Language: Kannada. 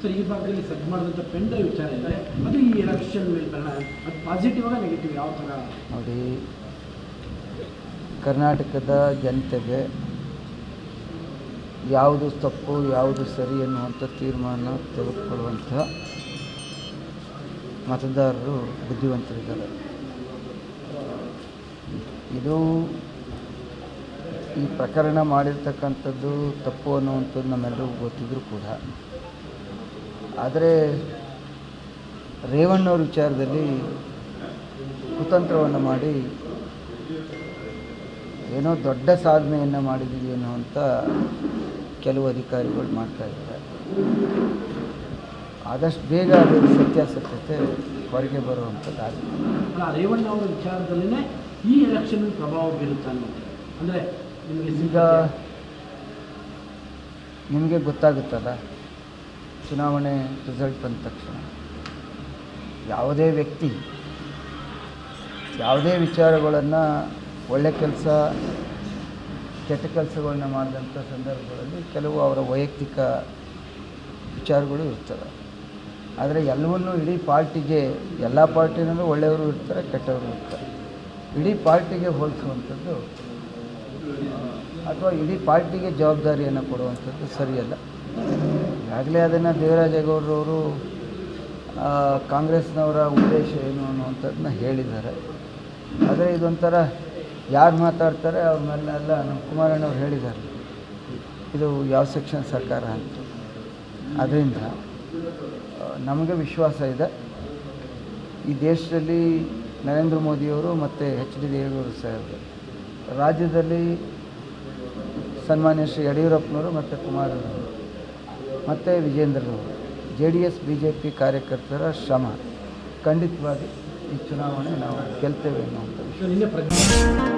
ಸರ್, ಈ ಭಾಗದಲ್ಲಿ ಸೆಟ್ ಮಾಡಿದಂಥ ಡ್ರೈವ್ ವಿಚಾರ ಇದೆ ಅದು ಈ ಎಲೆಕ್ಷನ್ ಮೇಲೆ ಪರಿಣಾಮ ಅದು ಪಾಸಿಟಿವ್ ಆಗ ನೆಗೆಟಿವ್ ಯಾವ ಥರ? ನೋಡಿ, ಕರ್ನಾಟಕದ ಜನತೆಗೆ ಯಾವುದು ತಪ್ಪು, ಯಾವುದು ಸರಿ ಎನ್ನುವಂಥ ತೀರ್ಮಾನ ತೆಗೆದುಕೊಳ್ಳುವಂಥ ಮತದಾರರು ಬುದ್ಧಿವಂತರಿದ್ದಾರೆ. ಇದು ಈ ಪ್ರಕರಣ ಮಾಡಿರ್ತಕ್ಕಂಥದ್ದು ತಪ್ಪು ಅನ್ನುವಂಥದ್ದು ನಮ್ಮೆಲ್ಲರಿಗೂ ಗೊತ್ತಿದ್ದರೂ ಕೂಡ ಆದರೆ ರೇವಣ್ಣವ್ರ ವಿಚಾರದಲ್ಲಿ ಕುತಂತ್ರವನ್ನು ಮಾಡಿ ಏನೋ ದೊಡ್ಡ ಸಾಧನೆಯನ್ನು ಮಾಡಿದ್ದೀವಿ ಅಂತ ಕೆಲವು ಅಧಿಕಾರಿಗಳು ಮಾಡ್ತಾ ಇದ್ದಾರೆ. ಆದಷ್ಟು ಬೇಗ ಅದರ ಸತ್ಯಾಸತ್ಯತೆ ಹೊರಗೆ ಬರುವಂಥದ್ದಾಗಿದೆ ರೇವಣ್ಣ ಅವರ ವಿಚಾರದಲ್ಲೇ ಈ ಎಲೆಕ್ಷನ್ ಪ್ರಭಾವ ಬೀರುತ್ತೆ ಅನ್ನೋದು. ಅಂದರೆ ಈಗ ನಿಮಗೆ ಗೊತ್ತಾಗುತ್ತಲ್ಲ ಚುನಾವಣೆ ರಿಸಲ್ಟ್ ಬಂದ ತಕ್ಷಣ ಯಾವುದೇ ವ್ಯಕ್ತಿ ಯಾವುದೇ ವಿಚಾರಗಳನ್ನು ಒಳ್ಳೆ ಕೆಲಸ, ಕೆಟ್ಟ ಕೆಲಸಗಳನ್ನ ಮಾಡಿದಂಥ ಸಂದರ್ಭಗಳಲ್ಲಿ ಕೆಲವು ಅವರ ವೈಯಕ್ತಿಕ ವಿಚಾರಗಳು ಇರ್ತವೆ. ಆದರೆ ಎಲ್ಲವನ್ನೂ ಇಡೀ ಪಾರ್ಟಿಗೆ, ಎಲ್ಲ ಪಾರ್ಟಿನಲ್ಲೂ ಒಳ್ಳೆಯವರು ಇರ್ತಾರೆ, ಕೆಟ್ಟವರು ಇರ್ತಾರೆ. ಇಡೀ ಪಾರ್ಟಿಗೆ ಹೋಲಿಸುವಂಥದ್ದು ಅಥವಾ ಇಡೀ ಪಾರ್ಟಿಗೆ ಜವಾಬ್ದಾರಿಯನ್ನು ಕೊಡುವಂಥದ್ದು ಸರಿಯಲ್ಲ. ಈಗಾಗಲೇ ಅದನ್ನು ದೇವರಾಜೇಗೌಡರವರು ಕಾಂಗ್ರೆಸ್ನವರ ಉದ್ದೇಶ ಏನು ಅನ್ನುವಂಥದ್ದನ್ನ ಹೇಳಿದ್ದಾರೆ. ಆದರೆ ಇದೊಂಥರ ಯಾರು ಮಾತಾಡ್ತಾರೆ ಅವ್ರ ಮೇಲೆಲ್ಲ ನಮ್ಮ ಕುಮಾರಣ್ಣವ್ರು ಹೇಳಿದ್ದಾರೆ. ಇದು ಯಾವ ಸೆಕ್ಷನ್ ಸರ್ಕಾರ ಅಂತ. ಅದರಿಂದ ನಮಗೆ ವಿಶ್ವಾಸ ಇದೆ. ಈ ದೇಶದಲ್ಲಿ ನರೇಂದ್ರ ಮೋದಿಯವರು ಮತ್ತು ಎಚ್ ಡಿ ದೇವೇಗೌಡರು ಸಾಹೇಬರು ರಾಜ್ಯದಲ್ಲಿ ಸನ್ಮಾನ್ಯ ಶ್ರೀ ಯಡಿಯೂರಪ್ಪನವರು ಮತ್ತು ಕುಮಾರಣ್ಣವರು. ಮತ್ತು ವಿಜೇಂದ್ರನವರು. J D S B J P ಕಾರ್ಯಕರ್ತರ ಶ್ರಮ. ಖಂಡಿತವಾಗಿ ಈ ಚುನಾವಣೆ ನಾವು ಗೆಲ್ತೇವೆ ಅನ್ನುವಂಥ ವಿಷಯ